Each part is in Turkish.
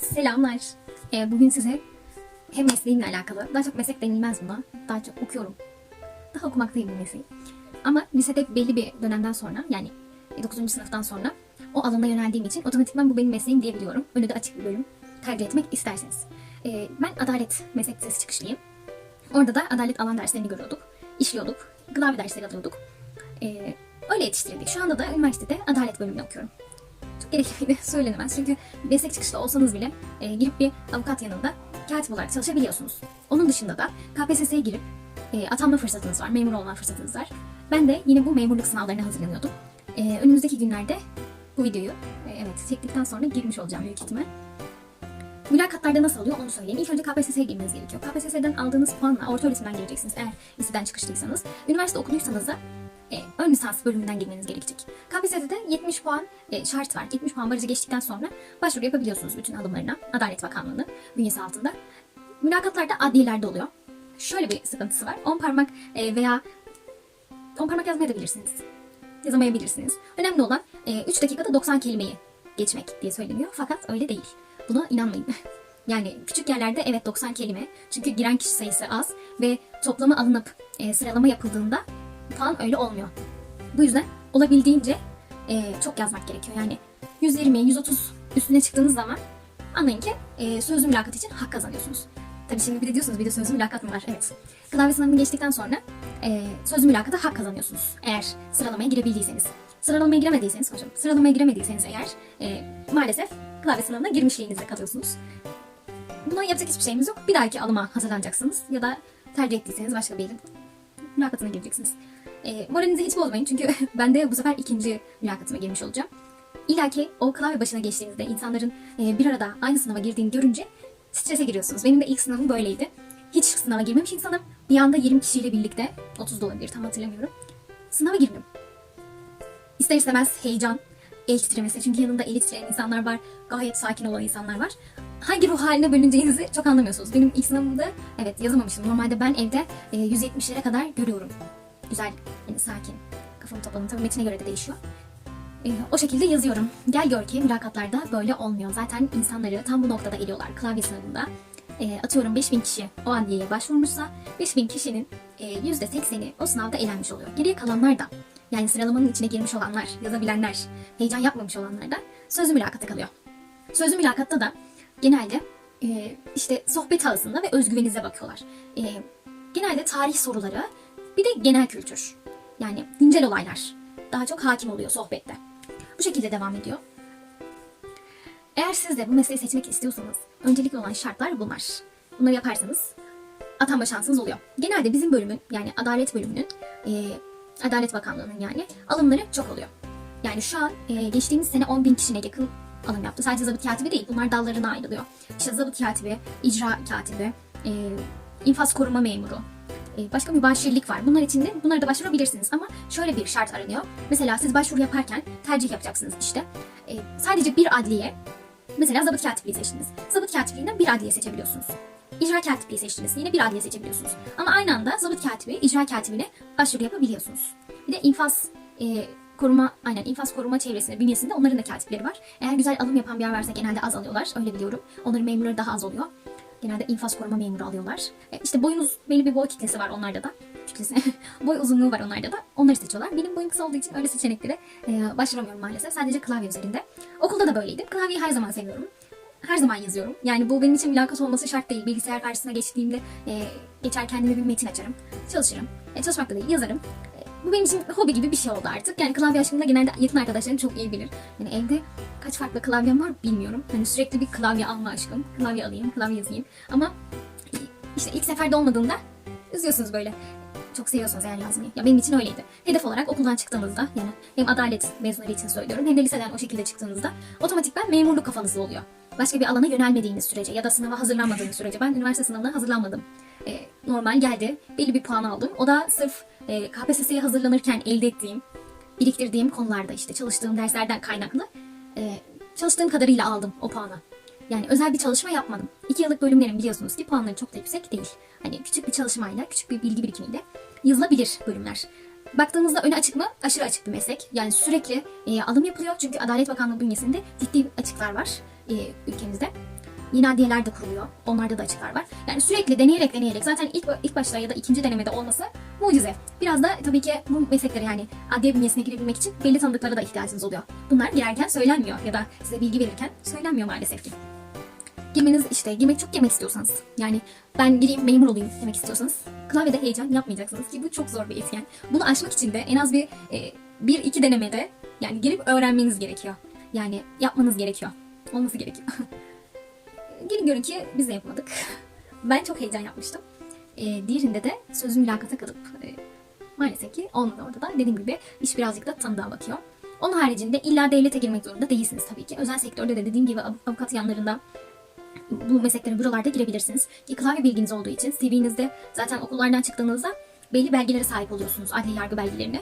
Selamlar. Ee, bugün size hem mesleğimle alakalı, daha çok meslek denilmez buna, daha çok okuyorum. Daha okumaktayım bu mesleği. Ama lisede belli bir dönemden sonra, yani 9. sınıftan sonra o alana yöneldiğim için otomatikman bu benim mesleğim diyebiliyorum. Önü de açık bir bölüm tercih etmek isterseniz. Ee, ben adalet meslek lisesi çıkışlıyım. Orada da adalet alan derslerini görüyorduk, işliyorduk, klavye dersleri alıyorduk. Ee, öyle yetiştirildik. Şu anda da üniversitede adalet bölümünü okuyorum çok gerekli söylenemez. Çünkü meslek çıkışlı olsanız bile e, girip bir avukat yanında katip olarak çalışabiliyorsunuz. Onun dışında da KPSS'ye girip e, atanma fırsatınız var, memur olma fırsatınız var. Ben de yine bu memurluk sınavlarına hazırlanıyordum. E, önümüzdeki günlerde bu videoyu e, evet çektikten sonra girmiş olacağım büyük ihtimal. Mülakatlarda nasıl oluyor onu söyleyeyim. İlk önce KPSS'ye girmeniz gerekiyor. KPSS'den aldığınız puanla orta öğretimden gireceksiniz eğer liseden çıkışlıysanız. Üniversite okuduysanız da e, ön lisans bölümünden girmeniz gerekecek. KPSS'de 70 puan e, şart var. 70 puan barajı geçtikten sonra başvuru yapabiliyorsunuz bütün alımlarına. Adalet Bakanlığı'nın bünyesi altında. Mülakatlarda adliyelerde oluyor. Şöyle bir sıkıntısı var. 10 parmak e, veya 10 parmak yazmayabilirsiniz. Yazamayabilirsiniz. Önemli olan e, 3 dakikada 90 kelimeyi geçmek diye söyleniyor. Fakat öyle değil. Buna inanmayın. Yani küçük yerlerde evet 90 kelime. Çünkü giren kişi sayısı az ve toplama alınıp e, sıralama yapıldığında falan öyle olmuyor. Bu yüzden olabildiğince e, çok yazmak gerekiyor. Yani 120, 130 üstüne çıktığınız zaman anlayın ki e, sözlü mülakat için hak kazanıyorsunuz. Tabii şimdi bir de diyorsunuz bir de sözlü mülakat mı var? Evet. Klavye sınavını geçtikten sonra e, sözlü mülakata hak kazanıyorsunuz. Eğer sıralamaya girebildiyseniz. Sıralamaya giremediyseniz hocam, sıralamaya giremediyseniz eğer e, maalesef klavye sınavına girmişliğinizde kalıyorsunuz. Buna yapacak hiçbir şeyimiz yok. Bir dahaki alıma hazırlanacaksınız ya da tercih ettiyseniz başka bir yerin mülakatına gireceksiniz. E, moralinizi hiç bozmayın çünkü ben de bu sefer ikinci mülakatıma girmiş olacağım. İlla ki o klavye başına geçtiğinizde insanların e, bir arada aynı sınava girdiğini görünce strese giriyorsunuz. Benim de ilk sınavım böyleydi. Hiç sınava girmemiş insanım. Bir anda 20 kişiyle birlikte, 30 da olabilir tam hatırlamıyorum. Sınava girdim. İster istemez heyecan, el titremesi. Çünkü yanında eli titreyen insanlar var. Gayet sakin olan insanlar var. Hangi ruh haline bölüneceğinizi çok anlamıyorsunuz. Benim ilk sınavımda evet yazamamıştım. Normalde ben evde e, 170'lere kadar görüyorum. Güzel, yani sakin. Kafamı topladım. Tabii metine göre de değişiyor. E, o şekilde yazıyorum. Gel gör ki mülakatlarda böyle olmuyor. Zaten insanları tam bu noktada eliyorlar klavye sınavında. E, atıyorum 5000 kişi o adliyeye başvurmuşsa 5000 kişinin e, %80'i o sınavda elenmiş oluyor. Geriye kalanlar da yani sıralamanın içine girmiş olanlar, yazabilenler, heyecan yapmamış olanlar da sözlü mülakata kalıyor. Sözlü mülakatta da genelde e, işte sohbet ağzında ve özgüveninize bakıyorlar. E, genelde tarih soruları bir de genel kültür. Yani güncel olaylar daha çok hakim oluyor sohbette. Bu şekilde devam ediyor. Eğer siz de bu mesleği seçmek istiyorsanız öncelikli olan şartlar bunlar. Bunları yaparsanız atanma şansınız oluyor. Genelde bizim bölümün yani adalet bölümünün e, Adalet Bakanlığı'nın yani alımları çok oluyor. Yani şu an e, geçtiğimiz sene 10 bin kişine yakın alım yaptı. Sadece zabıt katibi değil bunlar dallarına ayrılıyor. İşte zabıt katibi, icra katibi, e, infaz koruma memuru, başka mübaşirlik var. Bunlar için de bunlara da başvurabilirsiniz ama şöyle bir şart aranıyor. Mesela siz başvuru yaparken tercih yapacaksınız işte. E, sadece bir adliye, mesela zabıt katipliği seçtiniz. Zabıt katipliğinden bir adliye seçebiliyorsunuz. İcra katipliği seçtiniz. Yine bir adliye seçebiliyorsunuz. Ama aynı anda zabıt katibi, icra katibine başvuru yapabiliyorsunuz. Bir de infaz e, koruma, aynen infaz koruma çevresinde, bünyesinde onların da katipleri var. Eğer güzel alım yapan bir yer varsa genelde az alıyorlar. Öyle biliyorum. Onların memurları daha az oluyor. Genelde infaz koruma memuru alıyorlar. E, işte boyunuz belli bir boy kitlesi var onlarda da. Kitlesi. boy uzunluğu var onlarda da. Onları seçiyorlar. Benim boyum kısa olduğu için öyle seçeneklere e, başvuramıyorum maalesef. Sadece klavye üzerinde. Okulda da böyleydim. Klavyeyi her zaman seviyorum. Her zaman yazıyorum. Yani bu benim için mülakat olması şart değil. Bilgisayar karşısına geçtiğimde e, geçer kendime bir metin açarım. Çalışırım. E, çalışmakta değil yazarım. Bu benim için hobi gibi bir şey oldu artık. Yani klavye aşkında genelde yakın arkadaşlarım çok iyi bilir. Yani evde kaç farklı klavyem var bilmiyorum. Hani sürekli bir klavye alma aşkım. Klavye alayım, klavye yazayım. Ama işte ilk seferde olmadığında üzüyorsunuz böyle. Çok seviyorsunuz eğer yazmayı. Ya benim için öyleydi. Hedef olarak okuldan çıktığınızda yani hem adalet mezunları için söylüyorum hem de liseden o şekilde çıktığınızda otomatikman memurluk kafanızda oluyor. Başka bir alana yönelmediğiniz sürece ya da sınava hazırlanmadığınız sürece. Ben üniversite sınavına hazırlanmadım. Ee, normal geldi. Belli bir puan aldım. O da sırf e, KPSS'ye hazırlanırken elde ettiğim, biriktirdiğim konularda işte çalıştığım derslerden kaynaklı e, çalıştığım kadarıyla aldım o puanı. Yani özel bir çalışma yapmadım. İki yıllık bölümlerin biliyorsunuz ki puanları çok da yüksek değil. Hani küçük bir çalışmayla, küçük bir bilgi birikimiyle yazılabilir bölümler. Baktığımızda öne açık mı? Aşırı açık bir meslek. Yani sürekli e, alım yapılıyor. Çünkü Adalet Bakanlığı bünyesinde ciddi açıklar var e, ülkemizde. Yeni adliyeler de kuruluyor. Onlarda da açıklar var. Yani sürekli deneyerek deneyerek zaten ilk, ilk başta ya da ikinci denemede olması mucize. Biraz da tabii ki bu mesleklere yani adliye bünyesine girebilmek için belli tanıdıklara da ihtiyacınız oluyor. Bunlar girerken söylenmiyor ya da size bilgi verirken söylenmiyor maalesef ki. Girmeniz işte girmek çok girmek istiyorsanız yani ben gireyim memur olayım demek istiyorsanız klavyede heyecan yapmayacaksınız ki bu çok zor bir etken. Bunu aşmak için de en az bir e, bir iki denemede yani girip öğrenmeniz gerekiyor. Yani yapmanız gerekiyor. Olması gerekiyor. Gelin görün ki biz de yapmadık. Ben çok heyecan yapmıştım. E, diğerinde de sözlü mülakata kalıp e, maalesef ki olmadı orada da. Dediğim gibi iş birazcık da tanıdığa bakıyor. Onun haricinde illa devlete girmek zorunda değilsiniz tabii ki. Özel sektörde de dediğim gibi av- avukat yanlarında bu mesleklere buralarda girebilirsiniz. Ki klavye bilginiz olduğu için CV'nizde zaten okullardan çıktığınızda belli belgelere sahip oluyorsunuz. Adli yargı belgelerine.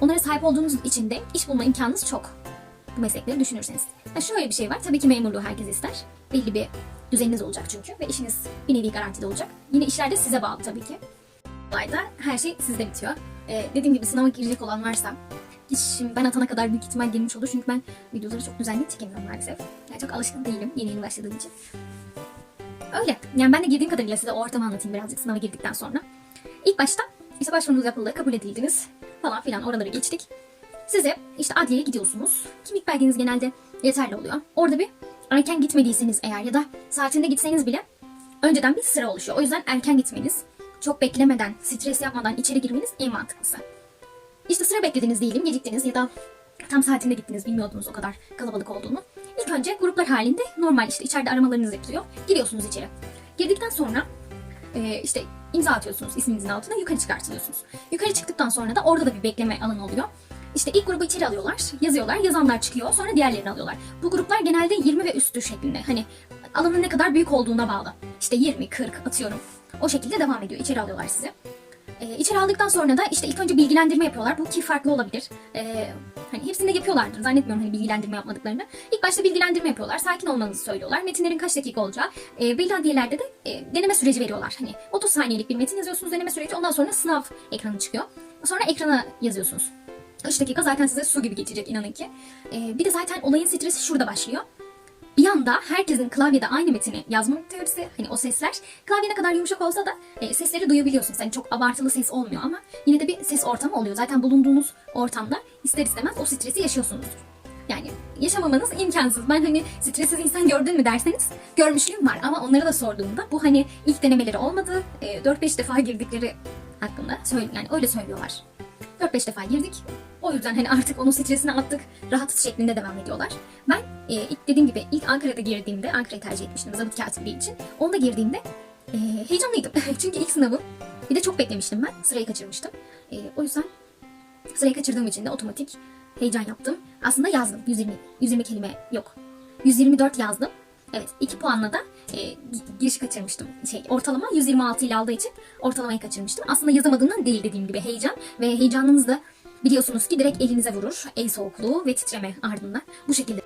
Onlara sahip olduğunuz için de iş bulma imkanınız çok. Bu meslekleri düşünürseniz. Ha şöyle bir şey var. Tabii ki memurluğu herkes ister. Belli bir düzeniniz olacak çünkü. Ve işiniz bir nevi garantide olacak. Yine işler de size bağlı tabii ki. Olayda her şey sizde bitiyor. Ee, dediğim gibi sınava girecek olan varsa hiç şimdi ben atana kadar büyük ihtimal girmiş olur. Çünkü ben videoları çok düzenli çekemiyorum maalesef. Yani çok alışkın değilim yeni yeni başladığım için. Öyle. Yani ben de girdiğim kadarıyla size o ortamı anlatayım birazcık sınava girdikten sonra. İlk başta işte başvurunuz yapıldı, kabul edildiniz falan filan oraları geçtik. Size işte adliyeye gidiyorsunuz. Kimlik belgeniz genelde yeterli oluyor. Orada bir erken gitmediyseniz eğer ya da saatinde gitseniz bile önceden bir sıra oluşuyor. O yüzden erken gitmeniz, çok beklemeden, stres yapmadan içeri girmeniz en mantıklısı. İşte sıra beklediniz diyelim, geciktiniz ya da tam saatinde gittiniz bilmiyordunuz o kadar kalabalık olduğunu. İlk önce gruplar halinde normal işte içeride aramalarınız yapılıyor. Giriyorsunuz içeri. Girdikten sonra e, işte imza atıyorsunuz isminizin altına yukarı çıkartılıyorsunuz. Yukarı çıktıktan sonra da orada da bir bekleme alanı oluyor. İşte ilk grubu içeri alıyorlar, yazıyorlar, yazanlar çıkıyor, sonra diğerlerini alıyorlar. Bu gruplar genelde 20 ve üstü şeklinde. Hani alanın ne kadar büyük olduğuna bağlı. İşte 20, 40 atıyorum. O şekilde devam ediyor. İçeri alıyorlar sizi. Ee, içeri aldıktan sonra da işte ilk önce bilgilendirme yapıyorlar. Bu ki farklı olabilir. Ee, hani hepsinde yapıyorlardır. Zannetmiyorum hani bilgilendirme yapmadıklarını. İlk başta bilgilendirme yapıyorlar. Sakin olmanızı söylüyorlar. Metinlerin kaç dakika olacağı. E, belli adliyelerde de e, deneme süreci veriyorlar. Hani 30 saniyelik bir metin yazıyorsunuz deneme süreci. Ondan sonra sınav ekranı çıkıyor. Sonra ekrana yazıyorsunuz. 3 dakika zaten size su gibi geçecek inanın ki. Ee, bir de zaten olayın stresi şurada başlıyor. Bir anda herkesin klavyede aynı metini yazma teorisi, hani o sesler klavye ne kadar yumuşak olsa da e, sesleri duyabiliyorsunuz. Hani çok abartılı ses olmuyor ama yine de bir ses ortamı oluyor. Zaten bulunduğunuz ortamda ister istemez o stresi yaşıyorsunuzdur. Yani yaşamamanız imkansız. Ben hani stressiz insan gördün mü derseniz görmüşlüğüm var ama onlara da sorduğumda bu hani ilk denemeleri olmadı. E, 4-5 defa girdikleri hakkında söyle yani öyle söylüyorlar. 4-5 defa girdik. O yüzden hani artık onun stresini attık. Rahatız şeklinde devam ediyorlar. Ben e, ilk dediğim gibi ilk Ankara'da girdiğimde, Ankara'yı tercih etmiştim zabıt katipliği için. Onda girdiğimde e, heyecanlıydım. Çünkü ilk sınavım. Bir de çok beklemiştim ben. Sırayı kaçırmıştım. E, o yüzden sırayı kaçırdığım için de otomatik heyecan yaptım. Aslında yazdım. 120, 120 kelime yok. 124 yazdım. Evet 2 puanla da e, giriş kaçırmıştım. Şey, ortalama 126 ile aldığı için ortalamayı kaçırmıştım. Aslında yazamadığımdan değil dediğim gibi heyecan. Ve heyecanınız da biliyorsunuz ki direkt elinize vurur. El soğukluğu ve titreme ardından. Bu şekilde.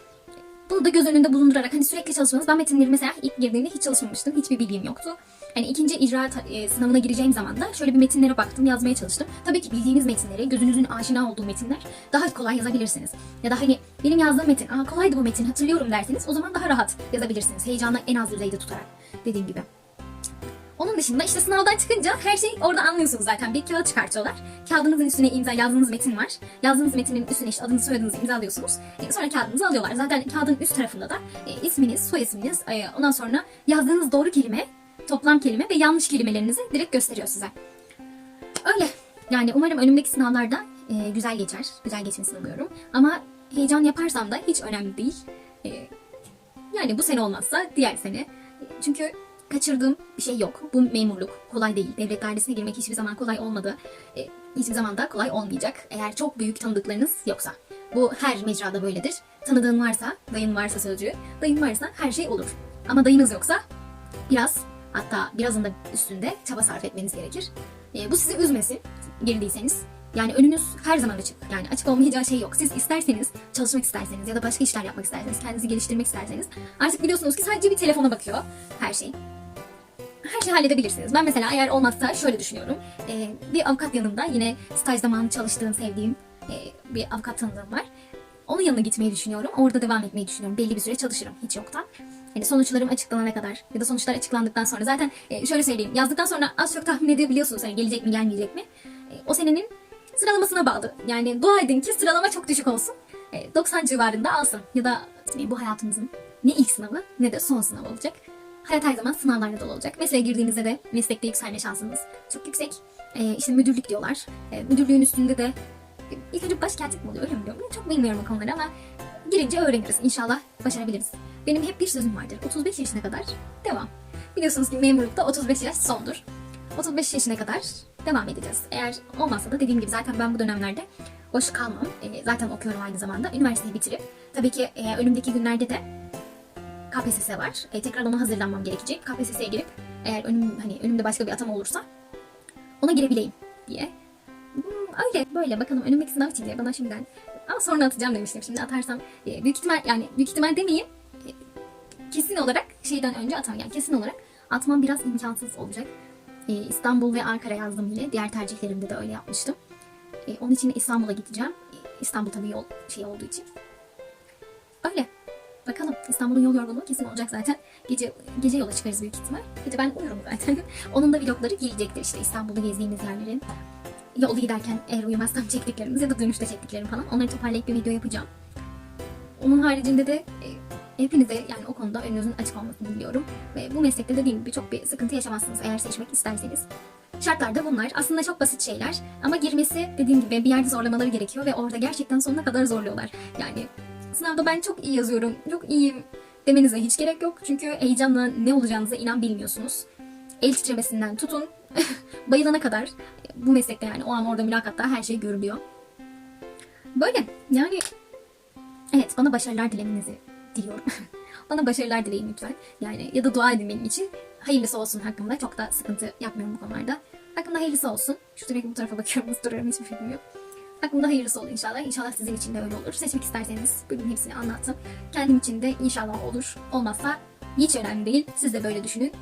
Bunu da göz önünde bulundurarak hani sürekli çalışmanız. Ben metinleri mesela ilk girdiğimde hiç çalışmamıştım. Hiçbir bilgim yoktu. Hani ikinci icra e, sınavına gireceğim zaman da şöyle bir metinlere baktım, yazmaya çalıştım. Tabii ki bildiğiniz metinleri, gözünüzün aşina olduğu metinler daha kolay yazabilirsiniz. Ya da hani benim yazdığım metin, aa kolaydı bu metin hatırlıyorum derseniz o zaman daha rahat yazabilirsiniz. Heyecanı en az düzeyde tutarak dediğim gibi. Onun dışında işte sınavdan çıkınca her şeyi orada anlıyorsunuz zaten. Bir kağıt çıkartıyorlar. Kağıdınızın üstüne imza yazdığınız metin var. Yazdığınız metinin üstüne işte adınızı soyadınızı imzalıyorsunuz. E, sonra kağıdınızı alıyorlar. Zaten kağıdın üst tarafında da e, isminiz, soy isminiz, e, ondan sonra yazdığınız doğru kelime, toplam kelime ve yanlış kelimelerinizi direkt gösteriyor size. Öyle. Yani umarım önümdeki sınavlarda e, güzel geçer. Güzel geçmesini umuyorum. Ama heyecan yaparsam da hiç önemli değil. E, yani bu sene olmazsa diğer sene. Çünkü kaçırdığım bir şey yok. Bu memurluk kolay değil. Devlet dairesine girmek hiçbir zaman kolay olmadı. E, hiçbir zaman da kolay olmayacak. Eğer çok büyük tanıdıklarınız yoksa. Bu her mecrada böyledir. Tanıdığın varsa, dayın varsa sözcüğü, dayın varsa her şey olur. Ama dayınız yoksa biraz hatta birazın da üstünde çaba sarf etmeniz gerekir. E, bu sizi üzmesin girdiyseniz. Yani önünüz her zaman açık. Yani açık olmayacağı şey yok. Siz isterseniz, çalışmak isterseniz ya da başka işler yapmak isterseniz, kendinizi geliştirmek isterseniz artık biliyorsunuz ki sadece bir telefona bakıyor her şey. Her şeyi halledebilirsiniz. Ben mesela eğer olmazsa şöyle düşünüyorum. E, bir avukat yanımda yine staj zamanı çalıştığım, sevdiğim e, bir avukat tanıdığım var. Onun yanına gitmeyi düşünüyorum. Orada devam etmeyi düşünüyorum. Belli bir süre çalışırım hiç yoktan. Hani sonuçlarım açıklanana kadar ya da sonuçlar açıklandıktan sonra zaten e, şöyle söyleyeyim yazdıktan sonra az çok tahmin edebiliyorsunuz hani gelecek mi gelmeyecek mi. E, o senenin sıralamasına bağlı. Yani dua edin ki sıralama çok düşük olsun. E, 90 civarında alsın. Ya da e, bu hayatımızın ne ilk sınavı ne de son sınavı olacak. Hayat her zaman sınavlarla dolu olacak. Mesleğe girdiğinizde de meslekte yükselme şansınız çok yüksek. E, işte müdürlük diyorlar. E, müdürlüğün üstünde de e, ilk önce başkentlik mi oluyor öyle mi diyorum. Çok bilmiyorum o konuları ama girince öğreniriz. İnşallah başarabiliriz. Benim hep bir sözüm vardır. 35 yaşına kadar devam. Biliyorsunuz ki memurlukta 35 yaş sondur. 35 yaşına kadar devam edeceğiz. Eğer olmazsa da dediğim gibi zaten ben bu dönemlerde boş kalmam. E, zaten okuyorum aynı zamanda. Üniversiteyi bitirip tabii ki e, önümdeki günlerde de KPSS var. E, tekrar ona hazırlanmam gerekecek. KPSS'ye girip eğer önüm, hani önümde başka bir atama olursa ona girebileyim diye. Hmm, Öyle böyle bakalım önümdeki sınav için de bana şimdiden ama sonra atacağım demiştim. Şimdi atarsam e, büyük ihtimal yani büyük ihtimal demeyeyim. E, kesin olarak şeyden önce atamam. Yani kesin olarak atmam biraz imkansız olacak. E, İstanbul ve Ankara yazdım yine. Diğer tercihlerimde de öyle yapmıştım. E, onun için İstanbul'a gideceğim. E, İstanbul tabii yol şey olduğu için. Öyle. Bakalım İstanbul'un yol yorgunluğu kesin olacak zaten. Gece gece yola çıkarız büyük ihtimal. Gece ben uyurum zaten. Onun da vlogları gelecektir işte İstanbul'da gezdiğimiz yerlerin. Yolda giderken eğer uyumazsam çektiklerimiz ya da dönüşte çektiklerim falan. Onları toparlayıp bir video yapacağım. Onun haricinde de hepinize yani o konuda önünüzün açık olmasını diliyorum. Ve bu meslekte dediğim gibi çok bir sıkıntı yaşamazsınız eğer seçmek isterseniz. Şartlar da bunlar. Aslında çok basit şeyler. Ama girmesi dediğim gibi bir yerde zorlamaları gerekiyor ve orada gerçekten sonuna kadar zorluyorlar. Yani sınavda ben çok iyi yazıyorum, çok iyiyim demenize hiç gerek yok. Çünkü heyecanla ne olacağınızı inan bilmiyorsunuz. El titremesinden tutun, bayılana kadar bu meslekte yani o an orada mülakatta her şey görülüyor. Böyle yani evet bana başarılar dilemenizi diliyorum. bana başarılar dileyin lütfen. Yani ya da dua edin benim için. Hayırlısı olsun hakkımda. Çok da sıkıntı yapmıyorum bu konularda. Hakkımda hayırlısı olsun. Şu sürekli bu tarafa bakıyorum. Nasıl duruyorum hiçbir fikrim yok. Aklımda hayırlısı olur inşallah. İnşallah sizin için de öyle olur. Seçmek isterseniz bugün hepsini anlattım. Kendim için de inşallah olur. Olmazsa hiç önemli değil. Siz de böyle düşünün.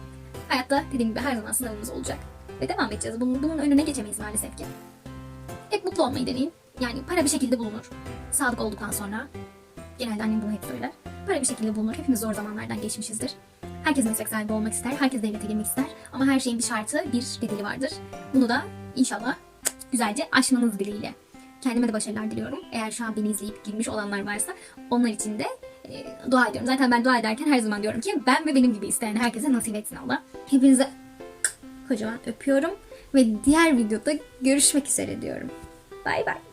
Hayatta dediğim gibi her zaman sınavımız olacak. Ve devam edeceğiz. Bunun, bunun önüne geçemeyiz maalesef ki. Hep mutlu olmayı deneyin. Yani para bir şekilde bulunur. Sadık olduktan sonra. Genelde annem bunu hep söyler. Para bir şekilde bulunur. Hepimiz zor zamanlardan geçmişizdir. Herkes meslek sahibi olmak ister. Herkes devlete girmek ister. Ama her şeyin bir şartı, bir bedeli vardır. Bunu da inşallah güzelce aşmanız dileğiyle. Kendime de başarılar diliyorum. Eğer şu an beni izleyip girmiş olanlar varsa onlar için de e, dua ediyorum. Zaten ben dua ederken her zaman diyorum ki ben ve benim gibi isteyen herkese nasip etsin Allah. Hepinize kocaman öpüyorum ve diğer videoda görüşmek üzere diyorum. Bay bay.